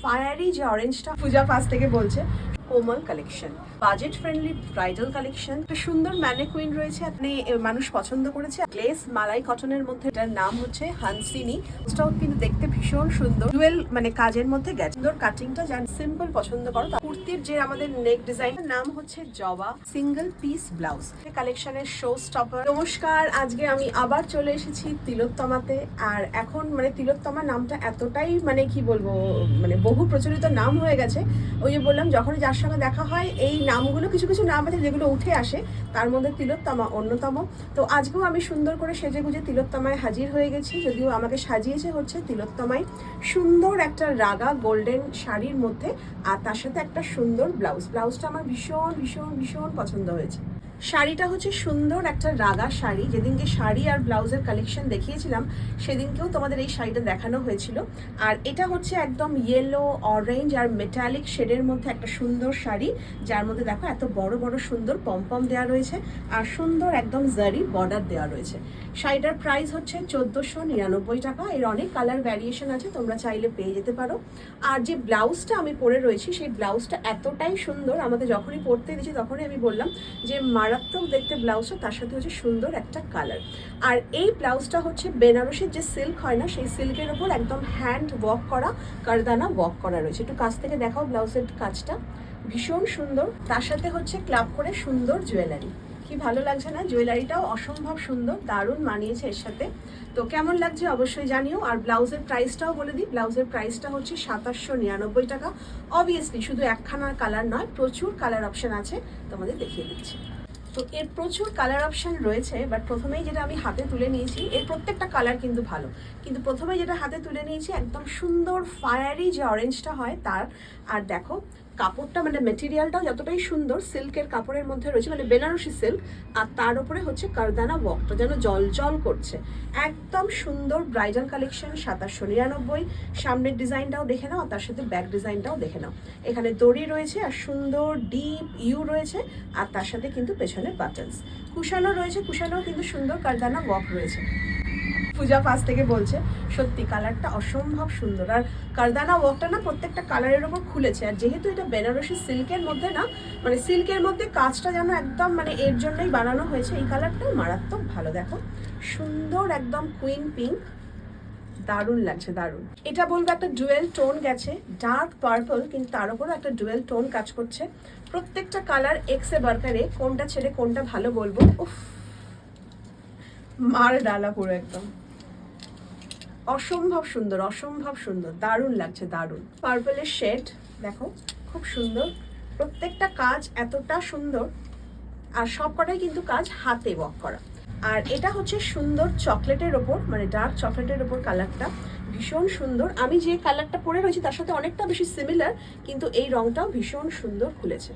Fiery যে অরেঞ্জটা পূজা পাস থেকে বলছে। Komal collection budget friendly bridal collection একটা সুন্দর ম্যানে কুইন রয়েছে আপনি মানুষ পছন্দ করেছে। গ্লেস মালাই কটনের মধ্যে এটার নাম হচ্ছে হানসিনি কিন্তু দেখতে ভীষণ সুন্দর। জুয়েল মানে কাজের মধ্যে গেছে। সুন্দর কাটিংটা যান সিম্পল পছন্দ করো কুর্তির যে আমাদের নেক ডিজাইন নাম হচ্ছে জবা সিঙ্গেল পিস ব্লাউজ কালেকশনের শো স্টপার নমস্কার, আজকে আমি আবার চলে এসেছি তিলোত্তমাতে। আর এখন মানে তিলোত্তমা নামটা এতটাই মানে কি বলব মানে বহু প্রচলিত নাম হয়ে গেছে। ওই যে বললাম, যখনই যার সঙ্গে দেখা হয়, এই নামগুলো কিছু কিছু নাম আছে যেগুলো উঠে আসে, তার মধ্যে তিলোত্তমা অন্যতম। তো আজকেও আমি সুন্দর করে সেজে গুজে তিলোত্তমায় হাজির হয়ে গেছি। যদিও আমাকে সাজিয়েছে হচ্ছে তিলোত্তমায় সুন্দর একটা রাগা গোল্ডেন শাড়ির মধ্যে। আর তার সাথে একটা সুন্দর ব্লাউজ। ব্লাউজটা আমার ভীষণ ভীষণ ভীষণ পছন্দ হয়েছে। শাড়িটা হচ্ছে সুন্দর একটা রাগা শাড়ি। যেদিনকে শাড়ি আর ব্লাউজের কালেকশন দেখিয়েছিলাম, সেদিনকেও তোমাদের এই শাড়িটা দেখানো হয়েছিল। আর এটা হচ্ছে একদম ইয়েলো অরেঞ্জ আর মেটালিক শেডের মধ্যে একটা সুন্দর শাড়ি। যার মধ্যে দেখো এত বড় বড়, সুন্দর পমপম দেওয়া রয়েছে। আর সুন্দর একদম জারি বর্ডার দেওয়া রয়েছে। শাড়িটার প্রাইস হচ্ছে চোদ্দোশো নিরানব্বই টাকা। এর অনেক কালার ভ্যারিয়েশন আছে, তোমরা চাইলে পেয়ে যেতে পারো। আর যে ব্লাউজটা আমি পরে রয়েছি, সেই ব্লাউজটা এতটাই সুন্দর, আমাদের যখনই পরতে দিয়েছি তখনই আমি বললাম যে মারাত্মক দেখতে ব্লাউজটা তার সাথে হচ্ছে সুন্দর একটা কালার আর এই ব্লাউজটা হচ্ছে বেনারসের যে সিল্ক হয় না, সেই সিল্কের ওপর একদম হ্যান্ড ওয়ার্ক করা, কারদানা ওয়ার্ক করা রয়েছে। একটু কাছ থেকে দেখাও ব্লাউজের কাজটা। ভীষণ সুন্দর, তার সাথে হচ্ছে ক্লাব করে সুন্দর জুয়েলারি কি ভালো লাগছে না? জুয়েলারিটাও অসম্ভব সুন্দর, দারুণ মানিয়েছে এর সাথে। তো কেমন লাগছে অবশ্যই জানিও। আর ব্লাউজের প্রাইসটাও বলে দিই। ব্লাউজের প্রাইসটা হচ্ছে সাতাশশো নিরানব্বই টাকা। অবভিয়াসলি শুধু একখানার কালার নয়, প্রচুর কালার অপশন আছে। তোমাদের দেখিয়ে দিচ্ছি। তো এর প্রচুর কালার অপশন রয়েছে বাট প্রথমেই যেটা আমি হাতে তুলে নিয়েছি, এর প্রত্যেকটা কালার কিন্তু ভালো। কিন্তু প্রথমে যেটা হাতে তুলে নিয়েছি, একদম সুন্দর ফায়ারি যে অরেঞ্জটা হয় তার, আর দেখো কাপড়টা মানে মেটেরিয়ালটাও যতটাই সুন্দর সিল্কের কাপড়ের মধ্যে রয়েছে মানে বেনারসি সিল্ক আর তার উপরে হচ্ছে কারদানা ওয়ার্কটা যেন জল জল করছে। একদম সুন্দর ব্রাইডাল কালেকশন সাতাশশো নিরানব্বই। সামনের ডিজাইনটাও দেখে নাও, আর তার সাথে ব্যাক ডিজাইনটাও দেখে নাও। এখানে দড়ি রয়েছে, আর সুন্দর ডিপ ইউ রয়েছে, আর তার সাথে কিন্তু পেছনে বাটনস কুশানো রয়েছে কুশানো কিন্তু সুন্দর কারদানা ওয়ার্ক রয়েছে। পূজা পাস থেকে বলছে, সত্যি কালারটা অসম্ভব সুন্দর। আর কারদানা ওয়ার্কটা না প্রত্যেকটা কালারের ওপর খুলেছে। আর যেহেতু এটা বেনারসি সিল্কের মধ্যে না মানে সিল্কের মধ্যে কাজটা যেন একদম মানে এর জন্যই বানানো হয়েছে, এই কালারটাও মারাত্মক ভালো। দেখো, সুন্দর একদম কুইন পিঙ্ক দারুণ লাগছে, দারুণ। এটা বলব একটা ডুয়েল টোন গেছে ডার্ক পার্পল কিন্তু তার উপরও একটা ডুয়েল টোন কাজ করছে। প্রত্যেকটা কালার এক্সে বার্কারে কোনটা ছেড়ে কোনটা ভালো বলব? উফ, মার ডালা পুরো একদম। অসম্ভব সুন্দর অসম্ভব সুন্দর। দারুণ লাগছে, দারুণ। পার্পলের শেড দেখো, খুব সুন্দর। প্রত্যেকটা কাজ এতটা সুন্দর, আর সব কটাই কিন্তু কাজ হাতে ওয়াক করা। আর এটা হচ্ছে সুন্দর চকলেটের ওপর মানে ডার্ক চকলেটের ওপর কালারটা ভীষণ সুন্দর। আমি যে কালারটা পরে রয়েছি, তার সাথে অনেকটা বেশি সিমিলার কিন্তু এই রংটাও ভীষণ সুন্দর খুলেছে।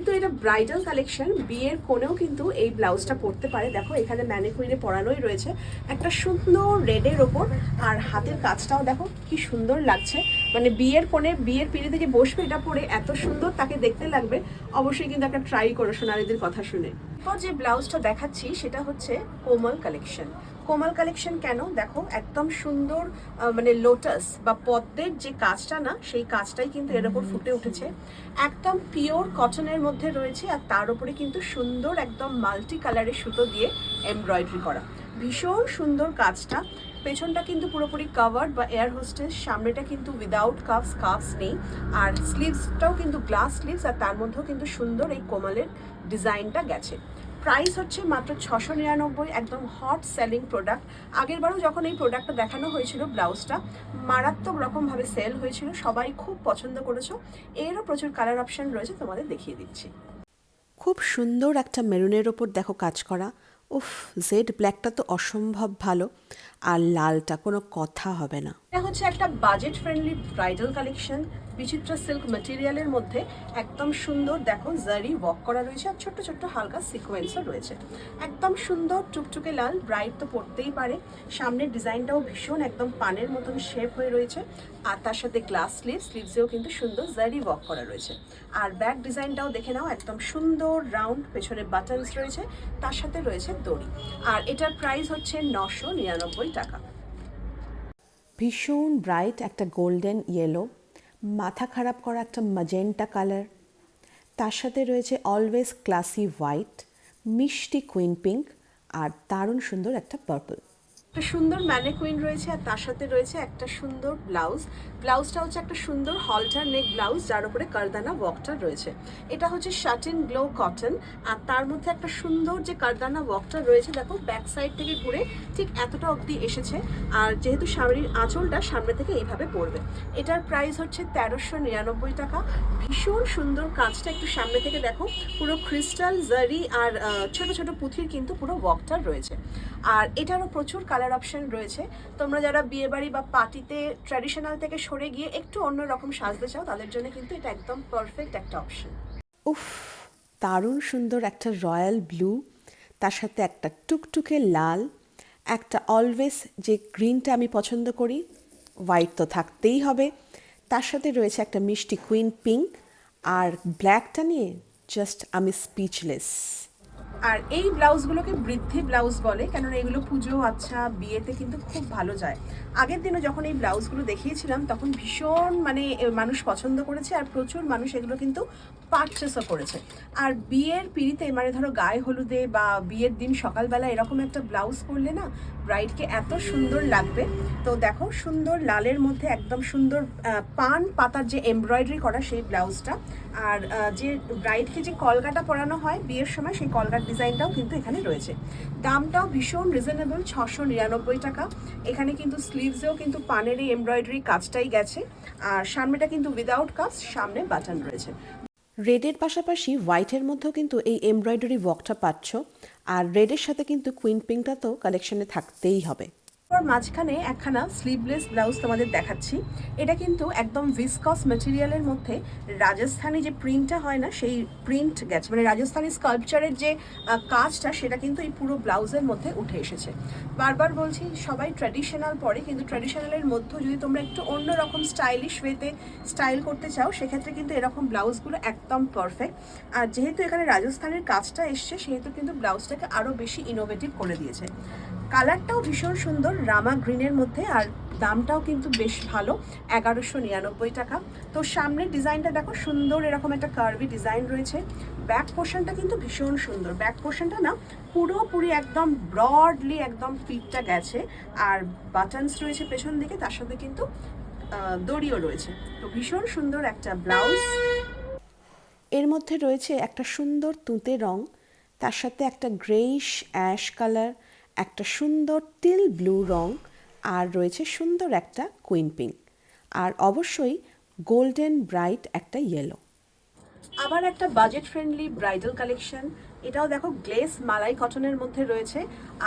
কিন্তু এটা ব্রাইডাল কালেকশন বিয়ের কোণেও কিন্তু এই ব্লাউজটা পরতে পারে। দেখো, এখানে ম্যানেকুইনে পরানোই রয়েছে। একটা সুন্দর রেডের ওপর, আর হাতের কাজটাও দেখো, কি সুন্দর লাগছে। মানে বিয়ের কোণে, বিয়ের পিড়িতে যে বসবে এটা পরে এত সুন্দর তাকে দেখতে লাগবে। অবশ্যই কিন্তু একটা ট্রাই করো সোনালিদের কথা শুনে। এরপর যে ব্লাউজটা দেখাচ্ছি, সেটা হচ্ছে কোমল কালেকশন কোমল কালেকশন কেন? দেখো একদম সুন্দর মানে লোটাস বা পদ্মের যে কাজটা না সেই কাজটাই কিন্তু এর ওপর ফুটে উঠেছে। একদম পিওর কটনের মধ্যে রয়েছে আর তার উপরে কিন্তু সুন্দর একদম মাল্টি কালারের সুতো দিয়ে এমব্রয়ডারি করা। ভীষণ সুন্দর কাজটা। পেছনটা কিন্তু পুরোপুরি কাভার্ড বা এয়ার হোস্টেস সামনেটা কিন্তু উইদাউট কাপস কাপস নেই। আর স্লিভসটাও কিন্তু গ্লাস স্লিভস আর তার মধ্যেও কিন্তু সুন্দর এই কোমলের ডিজাইনটা গেছে। প্রাইস হচ্ছে মাত্র ছশো নিরানব্বই, একদম হট সেলিং প্রোডাক্ট আগের বারও যখন এই প্রোডাক্টটা দেখানো হয়েছিল ব্লাউজটা মারাত্মক রকমভাবে সেল হয়েছিল, সবাই খুব পছন্দ করেছ। এরও প্রচুর কালার অপশান রয়েছে, তোমাদের দেখিয়ে দিচ্ছি। খুব সুন্দর একটা মেরুনের ওপর দেখো কাজ করা। উফ জেড ব্ল্যাকটা তো অসম্ভব ভালো। আর লালটা, কোনো কথা হবে না। এটা হচ্ছে একটা budget friendly bridal collection Bichitra silk ম্যাটেরিয়ালের মধ্যে একদম সুন্দর, দেখো জারি ওয়াক করা রয়েছে আর ছোট্ট ছোট্ট হালকা সিকোয়েন্সও রয়েছে। একদম সুন্দর, টুকটুকে লাল ব্রাইট তো পড়তেই পারে। সামনের ডিজাইনটাও ভীষণ, একদম পানের মতন শেপ হয়ে রয়েছে। আর তার সাথে গ্লাস স্লিভ স্লিভসেও কিন্তু সুন্দর জারি ওয়াক করা রয়েছে। আর ব্যাক ডিজাইনটাও দেখে নাও, একদম সুন্দর রাউন্ড পেছনে বাটনস রয়েছে, তার সাথে রয়েছে দড়ি। আর এটার প্রাইস হচ্ছে নশো নিরানব্বই টাকা। ভীষণ ব্রাইট একটা গোল্ডেন ইয়েলো মাথা খারাপ করা একটা মাজেন্টা কালার তার সাথে রয়েছে অলওয়েজ ক্লাসি হোয়াইট মিষ্টি কুইন পিঙ্ক আর দারুণ সুন্দর একটা পার্পল একটা সুন্দর ম্যানেকুইন রয়েছে আর তার সাথে রয়েছে একটা সুন্দর ব্লাউজ। ব্লাউজটা হচ্ছে একটা সুন্দর হলটার নেক ব্লাউজ, যার উপরে কারদানা ওয়ার্কটা রয়েছে। এটা হচ্ছে শাটিন গ্লো কটন আর তার মধ্যে একটা সুন্দর যে কারদানা ওয়ার্কটা রয়েছে, দেখো ব্যাক সাইড থেকে ঘুরে ঠিক এতটা অবধি এসেছে আর যেহেতু সামনের আঁচলটা সামনে থেকে এইভাবে পড়বে। এটার প্রাইস হচ্ছে তেরোশো নিরানব্বই টাকা। ভীষণ সুন্দর কাজটা একটু সামনে থেকে দেখো, পুরো ক্রিস্টাল জারি আর ছোট ছোট পুঁথির কিন্তু পুরো ওয়ার্কটা রয়েছে। আর এটারও প্রচুর কালার অপশন রয়েছে। তোমরা যারা বিয়ে বাড়ি বা পার্টিতে ট্র্যাডিশনাল থেকে সরে গিয়ে একটু অন্যরকম সাজতে চাও, তাদের জন্য কিন্তু এটা একদম পারফেক্ট একটা অপশন উফ, দারুণ সুন্দর একটা রয়্যাল ব্লু, তার সাথে একটা টুকটুকে লাল, একটা অলওয়েজ যে গ্রিনটা আমি পছন্দ করি হোয়াইট তো থাকতেই হবে। তার সাথে রয়েছে একটা মিষ্টি কুইন পিঙ্ক আর ব্ল্যাকটা নিয়ে জাস্ট আমি স্পিচলেস আর এই ব্লাউজগুলোকে বৃদ্ধি ব্লাউজ বলে, কেননা এগুলো পুজো আচ্ছা বিয়েতে কিন্তু খুব ভালো যায়। আগের দিনে যখন এই ব্লাউজগুলো দেখিয়েছিলাম, তখন ভীষণ মানে মানুষ পছন্দ করেছে আর প্রচুর মানুষ এগুলো কিন্তু পারচেসও করেছে। আর বিয়ের পিড়িতে মানে ধরো গায়ে হলুদে বা বিয়ের দিন সকালবেলা এরকম একটা ব্লাউজ পরলে না ব্রাইডকে এত সুন্দর লাগবে। তো দেখো, সুন্দর লালের মধ্যে একদম সুন্দর পান পাতার যে এমব্রয়ডারি করা সেই ব্লাউজটা আর যে ব্রাইডকে যে কলকাটা পরানো হয় বিয়ের সময়, সেই কলকার ডিজাইনটাও কিন্তু এখানে রয়েছে। দামটাও ভীষণ রিজনেবল ছশো নিরানব্বই টাকা। এখানে কিন্তু স্লিভসেও কিন্তু পানের এই এমব্রয়ডারি কাজটাই গেছে। আর সামনেটা কিন্তু উইদাউট কাজ সামনে বাটন রয়েছে। রেডের পাশাপাশি হোয়াইটের মধ্যেও কিন্তু এই এমব্রয়ডারি ওয়ার্কটা পাচ্ছ। আর রেডের সাথে কিন্তু কুইন পিঙ্কটা তো কালেকশনে থাকতেই হবে। মাঝখানে একখানা স্লিভলেস ব্লাউজ তোমাদের দেখাচ্ছি। এটা কিন্তু একদম ভিসকস মেটেরিয়ালের মধ্যে রাজস্থানি যে প্রিন্টটা হয় না, সেই প্রিন্ট গেছে। মানে রাজস্থানি স্কাল্পচারের যে কাজটা, সেটা কিন্তু এই পুরো ব্লাউজের মধ্যে উঠে এসেছে। বারবার বলছি, সবাই ট্র্যাডিশনাল পরে, কিন্তু ট্র্যাডিশনালের মধ্যেও যদি তোমরা একটু অন্যরকম স্টাইলিশ ওয়েতে স্টাইল করতে চাও, সেক্ষেত্রে কিন্তু এরকম ব্লাউজগুলো একদম পারফেক্ট আর যেহেতু এখানে রাজস্থানের কাজটা এসছে, সেহেতু কিন্তু ব্লাউজটাকে আরও বেশি ইনোভেটিভ করে দিয়েছে। কালারটাও ভীষণ সুন্দর, রামা গ্রিনের মধ্যে, আর দামটাও কিন্তু বেশ ভালো, এগারোশো নিরানব্বই টাকা। তো সামনের ডিজাইনটা দেখো, সুন্দর এরকম একটা কার্ভি ডিজাইন রয়েছে। ব্যাক পোর্শনটা কিন্তু ভীষণ সুন্দর। ব্যাক পোর্শনটা না, পুরোপুরি একদম ব্রডলি একদম ফিটটা গেছে, আর বাটনস রয়েছে পেছন দিকে, তার সাথে কিন্তু দড়িও রয়েছে। তো ভীষণ সুন্দর একটা ব্লাউজ এর মধ্যে রয়েছে একটা সুন্দর তুঁতে রং, তার সাথে একটা গ্রেইশ অ্যাশ কালার একটা সুন্দর টিল ব্লু রং আর রয়েছে সুন্দর একটা কুইন পিঙ্ক আর অবশ্যই গোল্ডেন ব্রাইট একটা ইয়েলো আবার একটা বাজেট ফ্রেন্ডলি ব্রাইডাল কালেকশন এটাও দেখো গ্লেস মালাই কটনের মধ্যে রয়েছে।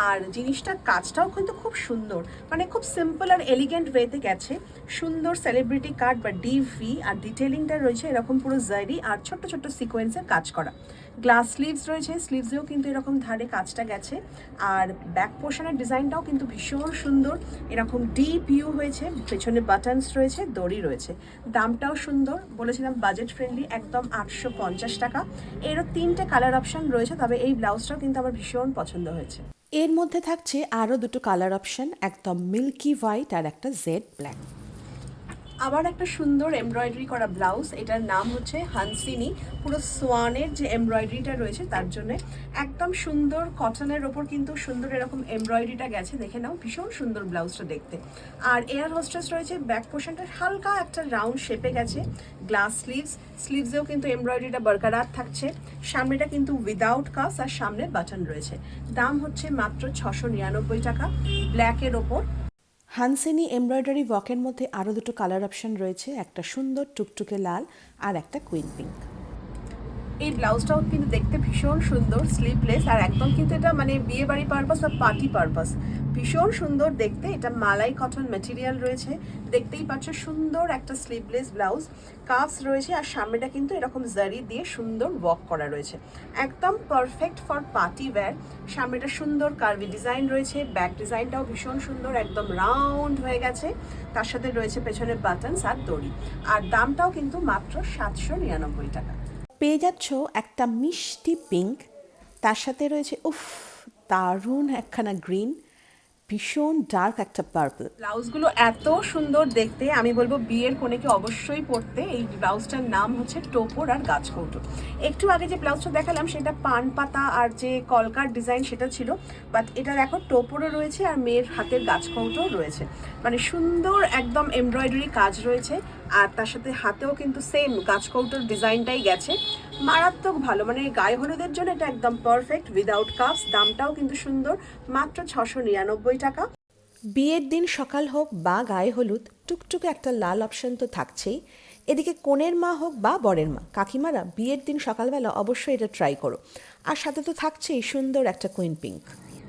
আর জিনিসটার কাজটাও কিন্তু খুব সুন্দর। মানে খুব সিম্পল আর এলিগেন্ট ওয়েতে গেছে। সুন্দর সেলিব্রিটি কার্ড বা ডিভি আর ডিটেলিংটা রয়েছে এরকম পুরো জারি আর ছোট্ট ছোট্ট সিকোয়েন্সের কাজ করা। গ্লাস স্লিভস রয়েছে স্লিভসেও কিন্তু এরকম ধারে কাজটা গেছে। আর ব্যাক পোর্শনের ডিজাইনটাও কিন্তু ভীষণ সুন্দর, এরকম ডিপ ইউ হয়েছে, পেছনে বাটনস রয়েছে, দড়ি রয়েছে। দামটাও সুন্দর, বলেছিলাম বাজেট ফ্রেন্ডলি একদম আটশো পঞ্চাশ টাকা। এরও তিনটে কালার অপশন রয়েছে, তবে এই ব্লাউজটাও কিন্তু আমার ভীষণ পছন্দ হয়েছে। এর মধ্যে থাকছে আরও দুটো কালার অপশন একদম মিল্কি হোয়াইট আর একটা জেড ব্ল্যাক আবার একটা সুন্দর এমব্রয়ডারি করা ব্লাউজ এটার নাম হচ্ছে হানসিনি। পুরো সোয়ানের যে এমব্রয়ডারিটা রয়েছে, তার জন্য একদম সুন্দর কটনের ওপর কিন্তু সুন্দর এরকম এমব্রয়ডারিটা গেছে। দেখে নাও, ভীষণ সুন্দর ব্লাউজটা দেখতে। আর এয়ার হোস্টেস রয়েছে ব্যাক পোর্শনটা হালকা একটা রাউন্ড শেপে গেছে। গ্লাস স্লিভস স্লিভসেও কিন্তু এমব্রয়ডারিটা বরকরার থাকছে। সামনেটা কিন্তু উইদাউট কাস আর সামনে বাটন রয়েছে। দাম হচ্ছে মাত্র ছশো নিরানব্বই টাকা। ব্ল্যাকের ওপর হানসেনি এমব্রয়ডারি ওয়াকের মধ্যে আরও দুটো কালার অপশন রয়েছে, একটা সুন্দর টুকটুকে লাল আর একটা কুইন পিঙ্ক। এই ব্লাউজটাও কিন্তু দেখতে ভীষণ সুন্দর স্লিভলেস আর একদম কিন্তু এটা মানে বিয়ে বাড়ি পারপাস বা পার্টি পারপাস ভীষণ সুন্দর দেখতে। এটা মালাই কটন মেটেরিয়াল রয়েছে। দেখতেই পাচ্ছ সুন্দর একটা স্লিভলেস ব্লাউজ কাপস রয়েছে আর সামনেটা কিন্তু এরকম জারি দিয়ে সুন্দর ওয়ার্ক করা রয়েছে। একদম পারফেক্ট ফর পার্টি ওয়্যার সামনেটা সুন্দর কার্ভি ডিজাইন রয়েছে। ব্যাক ডিজাইনটাও ভীষণ সুন্দর, একদম রাউন্ড হয়ে গেছে। তার সাথে রয়েছে পেছনের বাটনস আর দড়ি। আর দামটাও কিন্তু মাত্র সাতশো নিরানব্বই টাকা। পেয়ে যাচ্ছ একটা মিষ্টি পিঙ্ক তার সাথে রয়েছে, উফ, দারুণ একখানা গ্রিন ভীষণ ডার্ক একটা পার্পল ব্লাউজগুলো এত সুন্দর দেখতে, আমি বলব বিয়ের কোনেকে অবশ্যই পরতে, এই ব্লাউজটার নাম হচ্ছে টোপর আর গাছকৌটো। একটু আগে যে ব্লাউজটা দেখালাম, সেটা পান পাতা আর যে কলকার ডিজাইন সেটা ছিল বাট এটা দেখো টোপরও রয়েছে আর মেয়ের হাতের গাছ গাছকৌটোও রয়েছে। মানে সুন্দর একদম এমব্রয়ডারি কাজ রয়েছে, আর তার সাথে হাতেও কিন্তু সেম গাছকৌটোর ডিজাইনটাই গেছে। মারাত্মক ভালো। মানে গায়ে হলুদের জন্য এটা একদম পারফেক্ট উইদাউট কাপস দামটাও কিন্তু সুন্দর মাত্র ছশো নিরানব্বই টাকা। বিয়ের দিন সকাল হোক বা গায়ে হলুদ টুকটুকে একটা লাল অপশন তো থাকছেই। এদিকে কনের মা হোক বা বরের মা কাকিমারা বিয়ের দিন সকালবেলা অবশ্যই এটা ট্রাই করো। আর সাথে তো থাকছেই সুন্দর একটা কুইন পিঙ্ক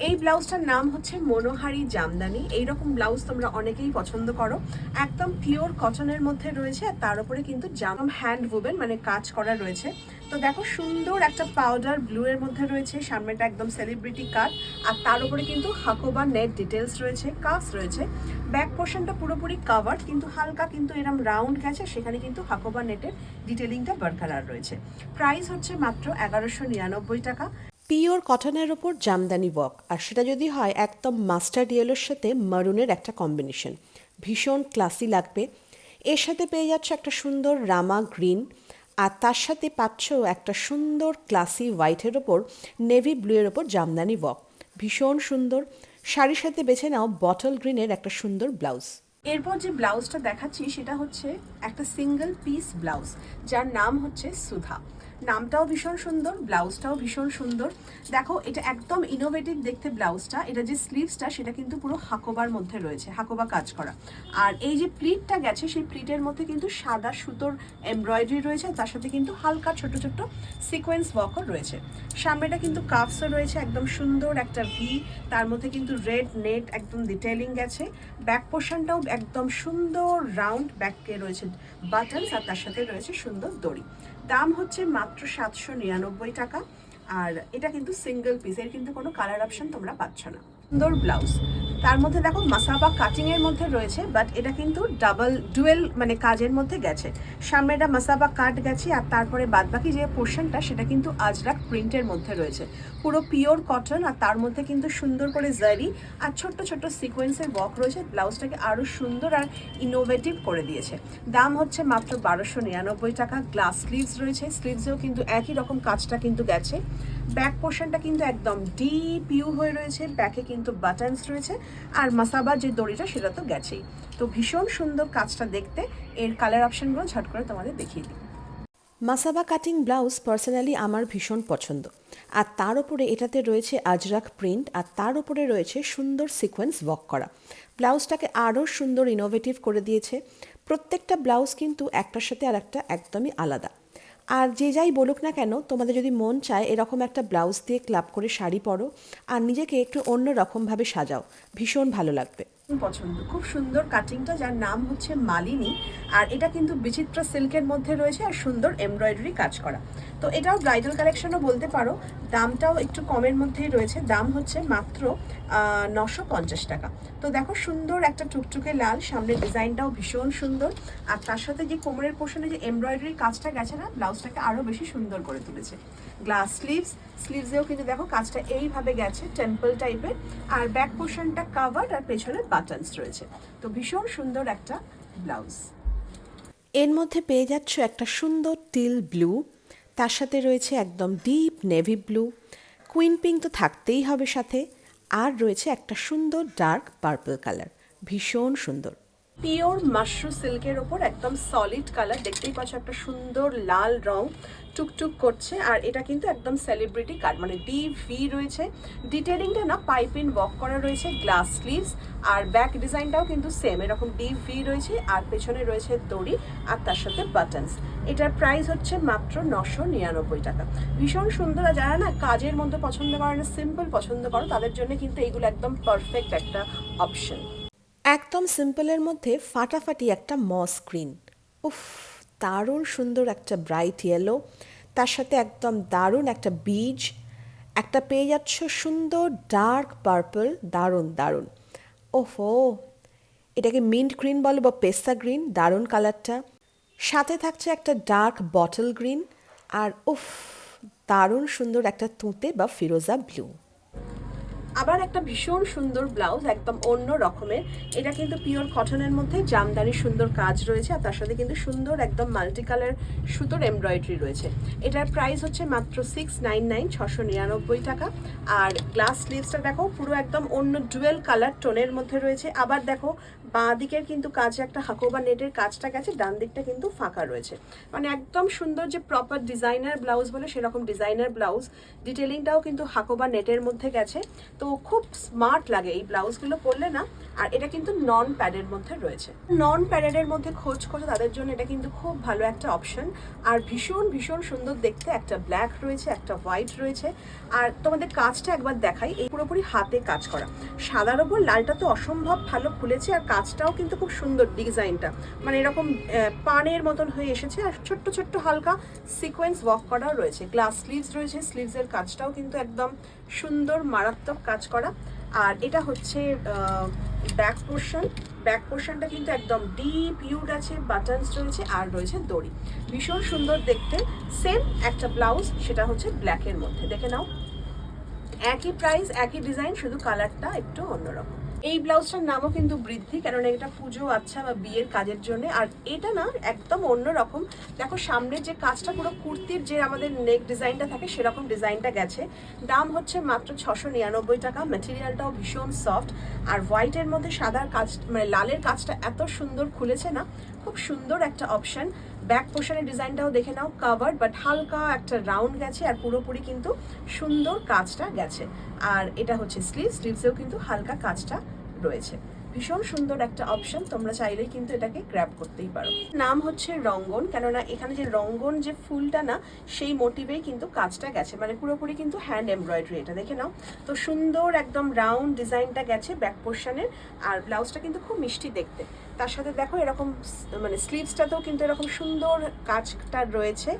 এই ব্লাউজটার নাম হচ্ছে মনোহারি জামদানি। এইরকম ব্লাউজ তোমরা অনেকেই পছন্দ করো। একদম পিওর কটনের মধ্যে রয়েছে আর তার উপরে কিন্তু জাম হ্যান্ড উবেন মানে কাজ করা রয়েছে। তো দেখো, সুন্দর একটা পাউডার ব্লু এর মধ্যে রয়েছে, সামনেটা একদম সেলিব্রিটি কাট আর তার উপরে কিন্তু হাকোবা নেট ডিটেলস রয়েছে কাফস রয়েছে। ব্যাক পোর্শনটা পুরোপুরি কাভার কিন্তু হালকা কিন্তু এরম রাউন্ড গেছে, সেখানে কিন্তু হাকোবা নেটের ডিটেলিংটা বরকরার রয়েছে। প্রাইস হচ্ছে মাত্র এগারোশো নিরানব্বই টাকা। পিওর কটনের ওপর জামদানি বক আর সেটা যদি হয়, একদম মাস্টার্ড ইয়েলোর সাথে মারুনের একটা কম্বিনেশন ভীষণ ক্লাসি লাগবে। এর সাথে পেয়ে যাচ্ছে একটা সুন্দর রামা গ্রিন আর তার সাথে পাচ্ছ একটা সুন্দর ক্লাসি হোয়াইটের ওপর, নেভি ব্লুয়ের ওপর জামদানি ওয়াক ভীষণ সুন্দর। শাড়ির সাথে বেছে নাও বটল গ্রিনের একটা সুন্দর ব্লাউজ। এরপর যে ব্লাউজটা দেখাচ্ছি সেটা হচ্ছে একটা সিঙ্গেল পিস ব্লাউজ, যার নাম হচ্ছে সুধা। নামটাও ভীষণ সুন্দর, ব্লাউজটাও ভীষণ সুন্দর। দেখো, এটা একদম ইনোভেটিভ দেখতে ব্লাউজটা, এটা যে স্লিভসটা সেটা কিন্তু পুরো হাকোবার মধ্যে রয়েছে, হাকোবা কাজ করা। আর এই যে প্লিটটা গেছে, সেই প্লিটের মধ্যে কিন্তু সাদা সুতোর এমব্রয়ডারি রয়েছে তার সাথে কিন্তু হালকা ছোট ছোট সিকোয়েন্স ওয়ার্কও রয়েছে। সামনেটা কিন্তু কাফসও রয়েছে, একদম সুন্দর একটা ভি তার মধ্যে কিন্তু রেড নেট একদম ডিটেলিং গেছে। ব্যাক পোর্শনটাও একদম সুন্দর রাউন্ড ব্যাকে রয়েছে বাটনস আর তার সাথে রয়েছে সুন্দর দড়ি। দাম হচ্ছে মাত্র সাতশো নিরানব্বই টাকা। আর এটা কিন্তু সিঙ্গেল পিস এর কিন্তু কোনো কালার অপশন তোমরা পাচ্ছ না। সুন্দর ব্লাউজ তার মধ্যে দেখো মাসাবা কাটিং এর মধ্যে রয়েছে বাট এটা কিন্তু ডাবল ডুয়েল মানে কাজের মধ্যে গেছে। সামনেটা মাসাবা কাট গেছে, আর তারপরে বাদবাকি যে পোর্শনটা সেটা কিন্তু আজরাক প্রিন্টের মধ্যে রয়েছে। পুরো পিওর কটন আর তার মধ্যে কিন্তু সুন্দর করে জারি আর ছোট্ট ছোট্ট সিকোয়েন্সের ওয়ার্ক রয়েছে। ব্লাউজটাকে আরও সুন্দর আর ইনোভেটিভ করে দিয়েছে। দাম হচ্ছে মাত্র বারোশো নিরানব্বই টাকা গ্লাস স্লিভস রয়েছে। স্লিভসেও কিন্তু একই রকম কাজটা কিন্তু গেছে। ব্যাক পোর্শনটা কিন্তু একদম ডিপ ইউ হয়ে রয়েছে ব্যাকে কিন্তু বাটনস রয়েছে, আর মাসাবার যে দড়িটা সেটা তো গেছেই। তো ভীষণ সুন্দর কাজটা দেখতে, এর কালার অপশনগুলো ঝট করে তোমাদের দেখিয়ে দিই। মাসাবা কাটিং ব্লাউজ পার্সোনালি আমার ভীষণ পছন্দ। আর তার উপরে এটাতে রয়েছে আজরাক প্রিন্ট আর তার উপরে রয়েছে সুন্দর সিকোয়েন্স ওয়ার্ক করা। ব্লাউজটাকে আরও সুন্দর ইনোভেটিভ করে দিয়েছে। প্রত্যেকটা ব্লাউজ কিন্তু একটার সাথে আর একটা একদমই আলাদা। আর যে যাই বলুক না কেন, তোমাদের যদি মন চায় এরকম একটা ব্লাউজ দিয়ে ক্লাব করে শাড়ি পরো আর নিজেকে একটু অন্য রকমভাবে সাজাও, ভীষণ ভালো লাগবে। পছন্দ। খুব সুন্দর কাটিংটা যার নাম হচ্ছে মালিনী, আর এটা কিন্তু বিচিত্র সিল্কের মধ্যে রয়েছে আর সুন্দর এমব্রয়ডারি কাজ করা। তো এটাও ব্রাইডাল কালেকশনও বলতে পারো, দামটাও একটু কমের মধ্যেই রয়েছে, দাম হচ্ছে মাত্র নশো পঞ্চাশ টাকা। তো দেখো সুন্দর একটা টুকটুকে লাল, সামনের ডিজাইনটাও ভীষণ সুন্দর। আর তার সাথে যে কোমরের পোর্শনে যে এমব্রয়ডারি কাজটা গেছে না, ব্লাউজটাকে আরও বেশি সুন্দর করে তুলেছে। গ্লাস স্লিভস স্লিভসেও কিন্তু দেখো কাজটা এইভাবে গেছে টেম্পল টাইপের আর ব্যাক পোর্শনটা কাভার্ড আর পেছনে বাটনস রয়েছে। তো ভীষণ সুন্দর একটা ব্লাউজ। এর মধ্যে পেয়ে যাচ্ছ একটা সুন্দর টিল ব্লু তার সাথে রয়েছে একদম deep navy blue queen pink তো থাকতেই হবে সাথে। আর রয়েছে একটা সুন্দর ডার্ক পার্পল কালার ভীষণ সুন্দর। পিওর মাশরু সিল্কের ওপর একদম সলিড কালার দেখতেই পাচ্ছ একটা সুন্দর লাল রং টুকটুক করছে। আর এটা কিন্তু একদম সেলিব্রিটি কাট মানে ডি ভি রয়েছে। ডিটেলিংটা না পাইপিন ওয়ার্ক করা রয়েছে গ্লাস স্লিভস আর ব্যাক ডিজাইনটাও কিন্তু সেম এরকম ডি ভি রয়েছে। আর পেছনে রয়েছে দড়ি, আর তার সাথে বাটনস এটার প্রাইস হচ্ছে মাত্র নশো নিরানব্বই টাকা। ভীষণ সুন্দর, আর যারা না কাজের মধ্যে পছন্দ করে না সিম্পল পছন্দ করো, তাদের জন্য কিন্তু এইগুলো একদম পারফেক্ট একটা অপশন একদম সিম্পলের মধ্যে ফাটাফাটি একটা মস গ্রিন উফ, দারুণ সুন্দর একটা ব্রাইট ইয়েলো তার সাথে একদম দারুণ একটা বীজ একটা পেয়ে যাচ্ছ সুন্দর ডার্ক পার্পল দারুণ দারুণ। ওহো এটাকে মিন্ট গ্রিন বলো বা পেস্তা গ্রিন দারুণ কালারটা সাথে থাকছে একটা ডার্ক বটল গ্রিন আর উফ, দারুণ সুন্দর একটা তুঁতে বা ফিরোজা ব্লু আবার একটা ভীষণ সুন্দর ব্লাউজ, একদম অন্য রকমের। এটা কিন্তু পিওর কটনের মধ্যে জামদানি সুন্দর কাজ রয়েছে, আর তার সাথে কিন্তু সুন্দর একদম মাল্টি কালার সুতোর এমব্রয়ডারি রয়েছে। এটার প্রাইস হচ্ছে মাত্র সিক্স নাইন নাইন ছশো নিরানব্বই টাকা। আর গ্লাস স্লিভসটা দেখো, পুরো একদম অন্য ডুয়েল কালার টোনের মধ্যে রয়েছে। আবার দেখো বাঁ দিকের কিন্তু কাজে একটা হাকোবা নেটের কাজটা গেছে, ডান দিকটা কিন্তু ফাঁকা রয়েছে। মানে একদম সুন্দর যে প্রপার ডিজাইনার ব্লাউজ বলে সেরকম ডিজাইনার ব্লাউজ ডিটেলিংটাও কিন্তু হাকোবা নেটের মধ্যে গেছে। তো খুব স্মার্ট লাগে এই ব্লাউজগুলো পরলে না, আর এটা কিন্তু নন প্যাডের মধ্যে রয়েছে। নন প্যাডের মধ্যে খোঁজ করে, তাদের জন্য এটা কিন্তু খুব ভালো একটা অপশন আর ভীষণ ভীষণ সুন্দর দেখতে একটা ব্ল্যাক রয়েছে, একটা হোয়াইট রয়েছে। আর তোমাদের কাজটা একবার দেখাই, এই পুরোপুরি হাতে কাজ করা। সাদার ওপর লালটা তো অসম্ভব ভালো খুলেছে আর কাজটাও কিন্তু খুব সুন্দর ডিজাইনটা। মানে এরকম পানের মতন হয়ে এসেছে আর ছোট্ট ছোট্ট হালকা সিকোয়েন্স ওয়াক করাও রয়েছে। গ্লাস স্লিভস রয়েছে স্লিভসের কাজটাও কিন্তু একদম সুন্দর, মারাত্মক কাজ করা। আর এটা হচ্ছে ব্যাক পোর্শন ব্যাক পোর্শনটা কিন্তু একদম ডিপ ইউড আছে বাটনস রয়েছে আর রয়েছে দড়ি। ভীষণ সুন্দর দেখতে। সেম একটা ব্লাউজ সেটা হচ্ছে ব্ল্যাকের মধ্যে। দেখে নাও। একই প্রাইস একই ডিজাইন শুধু কালারটা একটু অন্যরকম। এই ব্লাউজটার নামও কিন্তু বৃদ্ধি কারণ এটা পুজো আচ্ছা বা বিয়ের কাজের জন্য। আর এটা না, একদম অন্যরকম। দেখো সামনের যে কাজটা পুরো কুর্তির যে আমাদের নেক ডিজাইনটা থাকে, সেরকম ডিজাইনটা গেছে। দাম হচ্ছে মাত্র ছশো নিরানব্বই টাকা। মেটেরিয়ালটাও ভীষণ সফট আর হোয়াইটের মধ্যে সাদার কাজ মানে লালের কাজটা এত সুন্দর খুলেছে না, খুব সুন্দর একটা অপশন ব্যাক পোর্শনের ডিজাইনটাও দেখে নাও কাভার্ড বাট হালকা একটা রাউন্ড গেছে আর পুরোপুরি কিন্তু সুন্দর কাজটা গেছে। আর এটা হচ্ছে স্লিভ স্লিভসেও কিন্তু হালকা কাজটা রয়েছে। ভীষণ সুন্দর একটা অপশন তোমরা চাইলেই কিন্তু এটাকে গ্র্যাব করতেই পারো। নাম হচ্ছে রঙ্গন, কেননা এখানে যে রঙ্গন যে ফুলটা না, সেই মোটিভেই কিন্তু কাজটা গেছে। মানে পুরোপুরি কিন্তু হ্যান্ড এমব্রয়ডারি এটা, দেখে নাও। তো সুন্দর একদম রাউন্ড ডিজাইনটা গেছে ব্যাক পোর্শনের আর ব্লাউজটা কিন্তু খুব মিষ্টি দেখতে। তার সাথে দেখো এরকম মানে স্লিভসটাতেও কিন্তু এরকম সুন্দর কাজটা রয়েছে।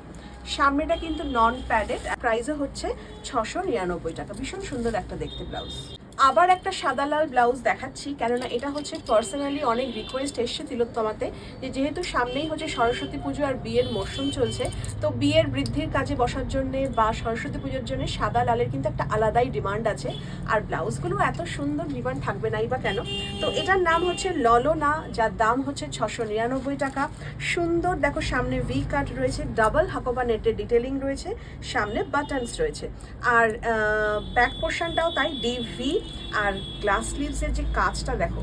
সামনেটা কিন্তু নন প্যাডেড প্রাইসও হচ্ছে ছশো নিরানব্বই টাকা। ভীষণ সুন্দর একটা দেখতে ব্লাউজ আবার একটা সাদা লাল ব্লাউজ দেখাচ্ছি, কেননা এটা হচ্ছে পার্সোনালি অনেক রিকোয়েস্ট এসছে তিলোত্তমাতে যে যেহেতু সামনেই হচ্ছে সরস্বতী পুজো আর বিয়ের মরশুম চলছে, তো বিয়ের বৃদ্ধির কাজে বসার জন্য বা সরস্বতী পুজোর জন্য সাদা লালের কিন্তু একটা আলাদাই ডিমান্ড আছে। আর ব্লাউজগুলো এত সুন্দর ডিমান্ড থাকবে নাই বা কেন? তো এটার নাম হচ্ছে ললনা, যার দাম হচ্ছে ছশো নিরানব্বই টাকা। সুন্দর, দেখো সামনে ভি কাট রয়েছে ডাবল হাকোবা নেটের ডিটেলিং রয়েছে, সামনে বাটনস রয়েছে। আর ব্যাক পোর্শনটাও তাই ডি ভি আর গ্লাস স্লিভসের যে কাজটা দেখো,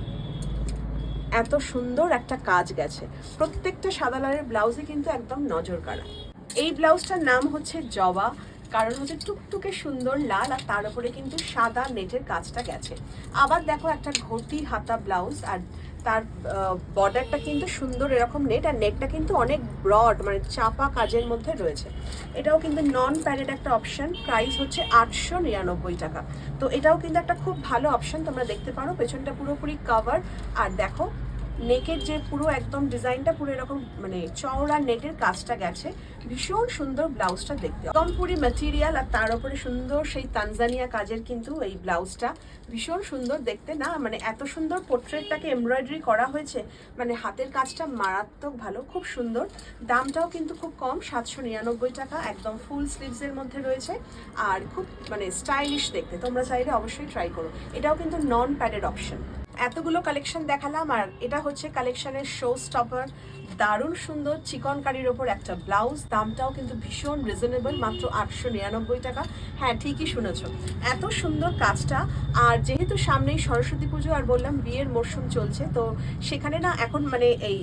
এত সুন্দর একটা কাজ গেছে। প্রত্যেকটা সাদা লালের ব্লাউজে কিন্তু একদম নজর কাড়া। এই ব্লাউজটার নাম হচ্ছে জবা, কারণ হচ্ছে টুকটুকে সুন্দর লাল আর তার উপরে কিন্তু সাদা নেটের কাজটা গেছে। আবার দেখো একটা ঘটি হাতা ব্লাউজ আর তার বর্ডারটা কিন্তু সুন্দর এরকম নেট আর নেটটা কিন্তু অনেক ব্রড মানে চাপা কাজের মধ্যে রয়েছে। এটাও কিন্তু নন প্যাডেড একটা অপশন প্রাইস হচ্ছে আটশো নিরানব্বই টাকা। তো এটাও কিন্তু একটা খুব ভালো অপশন তোমরা দেখতে পারো, পেছনটা পুরোপুরি কাভার আর দেখো নেকের যে পুরো একদম ডিজাইনটা পুরো এরকম মানে চওড়া নেটের কাজটা গেছে। ভীষণ সুন্দর ব্লাউজটা দেখতে। একদম পুরি ম্যাটেরিয়াল আর তার উপরে সুন্দর সেই তানজানিয়া কাজের কিন্তু এই ব্লাউজটা। ভীষণ সুন্দর দেখতে না? মানে এত সুন্দর পোর্ট্রেটটাকে এমব্রয়ডারি করা হয়েছে। মানে হাতের কাজটা মারাত্মক ভালো, খুব সুন্দর। দামটাও কিন্তু খুব কম, সাতশো নিরানব্বই টাকা, একদম ফুল স্লিভসের মধ্যে রয়েছে। আর খুব মানে স্টাইলিশ দেখতে। তোমরা চাইলে অবশ্যই ট্রাই করো। এটাও কিন্তু নন প্যাডেড অপশন এতগুলো কালেকশন দেখালাম আর এটা হচ্ছে কালেকশনের শো স্টপার দারুণ সুন্দর চিকন কারির ওপর একটা ব্লাউজ দামটাও কিন্তু ভীষণ রিজনেবল মাত্র আটশো নিরানব্বই টাকা। হ্যাঁ ঠিকই শুনেছ। এত সুন্দর কাজটা। আর যেহেতু সামনেই সরস্বতী পুজো আর বললাম বিয়ের মরশুম চলছে, তো সেখানে না এখন মানে এই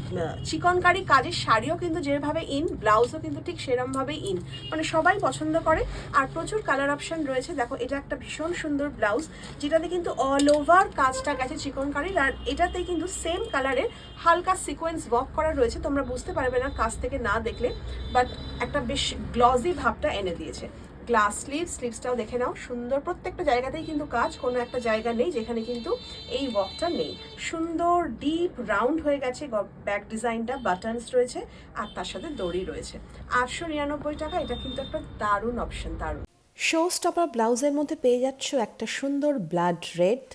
চিকনকারি কাজের শাড়িও কিন্তু যেভাবে ইন ব্লাউজও কিন্তু ঠিক সেরমভাবেই ইন মানে সবাই পছন্দ করে। আর প্রচুর কালার অপশন রয়েছে। দেখো, এটা একটা ভীষণ সুন্দর ব্লাউজ যেটাতে কিন্তু অল ওভার কাজটা গেছে চিকনকারির আর এটাতে কিন্তু সেম কালারের হালকা সিকোয়েন্স ওয়ার্ক করা রয়েছে। তোমরা বুঝতে পারবে না কাছ থেকে না দেখলে বাট একটা বেশ গ্লজি ভাবটা এনে দিয়েছে। গ্লাস স্লিভ স্লিভসটাও দেখে নাও। সুন্দর প্রত্যেকটা জায়গাতেই কিন্তু কাজ, কোনো একটা জায়গা নেই যেখানে কিন্তু এই ওয়ার্কটা নেই। সুন্দর ডিপ রাউন্ড হয়ে গেছে ব্যাক ডিজাইনটা বাটনস রয়েছে, আর তার সাথে দড়ি রয়েছে। আটশো নিরানব্বই টাকা, এটা কিন্তু একটা দারুণ অপশন দারুণ। শো স্টপার ব্লাউজের মধ্যে পেয়ে যাচ্ছ একটা সুন্দর ব্লাড রেড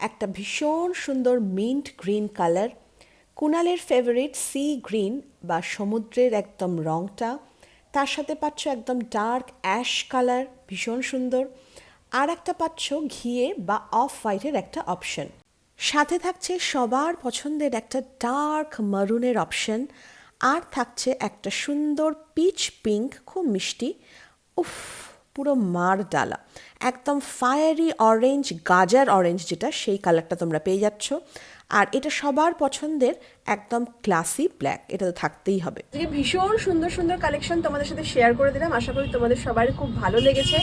একটা ভীষণ সুন্দর মিন্ট গ্রিন কালার। কুনালের ফেভারিট সি গ্রিন বা সমুদ্রের একদম রংটা। তার সাথে পাচ্ছ একদম ডার্ক অ্যাশ কালার ভীষণ সুন্দর। আর একটা পাচ্ছ ঘিয়ে বা অফ হোয়াইটের একটা অপশন সাথে থাকছে সবার পছন্দের একটা ডার্ক মারুনের অপশন আর থাকছে একটা সুন্দর পিচ পিঙ্ক খুব মিষ্টি। উফ! পুরো মার ডালা। একদম ফায়ারি অরেঞ্জ গাজার অরেঞ্জ যেটা, সেই কালারটা তোমরা পেয়ে যাচ্ছ। আর এটা সবার পছন্দের একদম ক্লাসি ব্ল্যাক এটা তো থাকতেই হবে। ভীষণ সুন্দর সুন্দর কালেকশন তোমাদের সাথে শেয়ার করে দিলাম, আশা করি তোমাদের সবার খুব ভালো লেগেছে।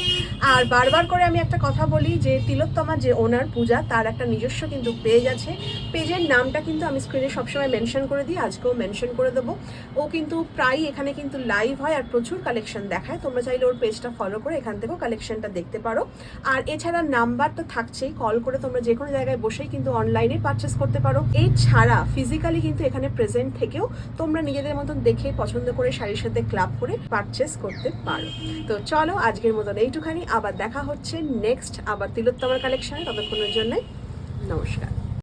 আর বারবার করে আমি একটা কথা বলি যে তিলোত্তমা যে ওনার পূজা, তার একটা নিজস্ব কিন্তু পেজ আছে। পেজের নামটা কিন্তু আমি স্ক্রিনে সবসময় মেনশন করে দিই, আজকেও মেনশন করে দেবো। ও কিন্তু প্রায় এখানে কিন্তু লাইভ হয় আর প্রচুর কালেকশন দেখায়। তোমরা চাইলে ওর পেজটা ফলো করে এখান থেকেও কালেকশনটা দেখতে পারো। আর এছাড়া নাম্বার তো থাকছেই কল করে তোমরা যে কোনো জায়গায় বসেই কিন্তু অনলাইনে পারচেস করতে পারো। এছাড়া ফিজিক্যালি কিন্তু এখানে প্রেজেন্ট থেকেও তোমরা নিজেদের মতন দেখে পছন্দ করে শাড়ির সাথে ক্লাব করে পারচেস করতে পারো। তো চলো আজকের মতন এইটুখানি, আবার দেখা হচ্ছে নেক্সট আবার তিলোত্তমার কালেকশনে ততক্ষণের জন্য নমস্কার।